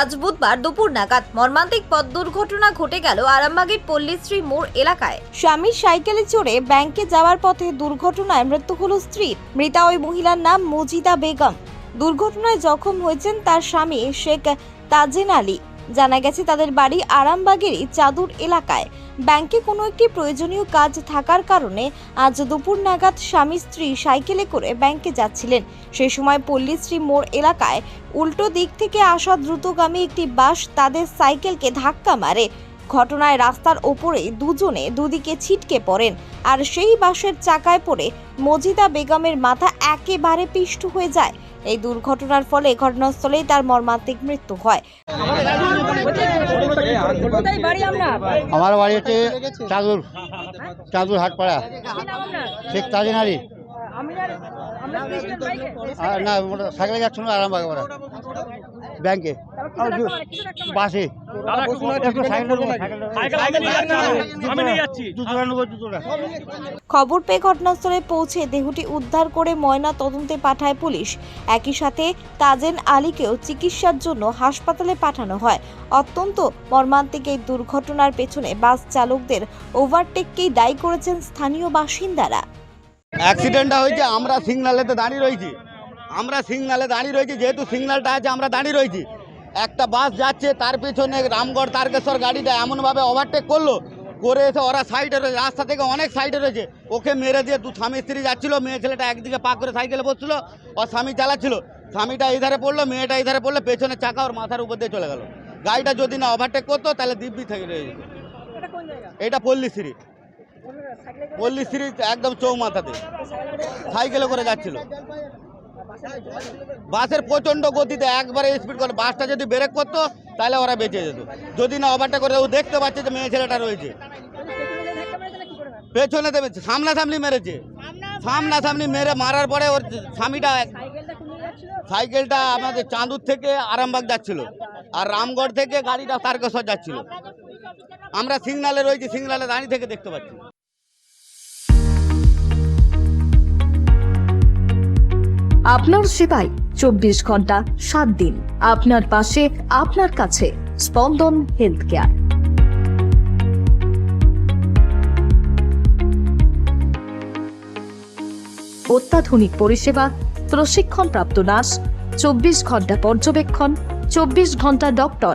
আজ বুধবার দুপুর নাগাদ মর্মান্তিক পথ দুর্ঘটনা ঘটে গেল আরামবাগের পল্লীশ্রী মোড় এলাকায়। স্বামীর সাইকেলে চড়ে ব্যাংকে যাওয়ার পথে দুর্ঘটনায় মৃত্যু হল স্ত্রীর। মৃতা ওই মহিলার নাম মজিদা বেগম। দুর্ঘটনায় জখম হয়েছেন তার স্বামী শেখ তাজেন আলী। জানা গেছে তাদের বাড়ি আরামবাগেরই চাদুর এলাকায়। ব্যাংকে কোনো একটি প্রয়োজনীয় কাজ থাকার কারণে আজ দুপুর নাগাদ স্বামী স্ত্রী সাইকেলে করে ব্যাংকে যাচ্ছিলেন। সেই সময় পল্লীশ্রী মোড় এলাকায় উল্টো দিক থেকে আসা দ্রুতগামী একটি বাস তাদের সাইকেলকে ধাক্কা মারে। ঘটনায় রাস্তার ওপরে দুজনে দুদিকে ছিটকে পড়েন আর সেই বাসের চাকায় পড়ে মজিদা বেগমের মাথা একেবারে পিষ্ট হয়ে যায়। এই দুর্ঘটনার ফলে ঘটনাস্থলেই তার মর্মান্তিক মৃত্যু হয়। আমার বাড়ি হচ্ছে চাদুর চাদুর হাটপাড়া। শেখ তাজিন আলী না সাইকেলে যাচ্ছিল আরামবাগ ওরা। ব্যাংকে। বাসে খবর পেয়ে ঘটনাস্থলে পৌঁছে দেহটি উদ্ধার করে ময়না তদন্তে পাঠায় পুলিশ। একই সাথে তাজেন আলীকেও চিকিৎসার জন্য হাসপাতালে পাঠানো হয়। অত্যন্ত মর্মান্তিক এই দুর্ঘটনার পেছনে বাস চালকদের ওভারটেককেই দায়ী করেছেন স্থানীয় বাসিন্দারা। অ্যাক্সিডেন্টটা হয়েছে আমরা সিগনালেতে দাঁড়িয়ে রয়েছি। আমরা সিগনালে দাঁড়িয়ে রয়েছি যেহেতু সিগনালটা আছে আমরা দাঁড়িয়ে রয়েছি। একটা বাস যাচ্ছে তার পেছনে রামগড় তারকেশ্বর গাড়িটা এমনভাবে ওভারটেক করল করে এসে ওরা সাইডে রয়েছে রাস্তা থেকে অনেক সাইডে রয়েছে। ওকে মেরে দিয়ে দু স্বামী স্ত্রী যাচ্ছিল মেয়ে ছেলেটা একদিকে পাক করে সাইকেলে বসছিলো ওর স্বামী চালাচ্ছিল। স্বামীটা এইধারে পড়ল মেয়েটা এইধারে পড়ল পেছনে চাকা ওর মাথার উপর দিয়ে চলে গেল। গাড়িটা যদি না ওভারটেক করতো তাহলে দিব্যি থেকে রয়ে যেত। এটা পল্লীশ্রী। পল্লীশ্রী একদম চৌমাথাতে। সাইকেলে করে যাচ্ছিল। বাসের প্রচণ্ড গতিতে একবারে স্পিড করে। বাসটা যদি ব্রেক করতো, তাহলে ওরা বেঁচে যেত। যদি না ওভারটা করে ও দেখতে পাচ্ছে যে মেয়ে ছেলেটা রয়েছে। পেছনে সামনাসামনি মেরেছে। সামনাসামনি মেরে মারার পরে ওর স্বামীটা সাইকেলটা আমাদের চাঁদুর থেকে আরামবাগ যাচ্ছিল। আর রামগড় থেকে গাড়িটা তারকেশ্বর যাচ্ছিল। আমরা সিগনালে রয়েছি, সিগনালে দাঁড়িয়ে থেকে দেখতে পাচ্ছি। আপনার সেবায় চব্বিশ ঘণ্টা সাত দিন। আপনার পাশে, আপনার কাছে স্পন্দন হেলথ কেয়ার অত্যাধুনিক পরিষেবা, প্রশিক্ষণপ্রাপ্ত নার্স, চব্বিশ ঘণ্টা পর্যবেক্ষণ, চব্বিশ ঘণ্টা doctor.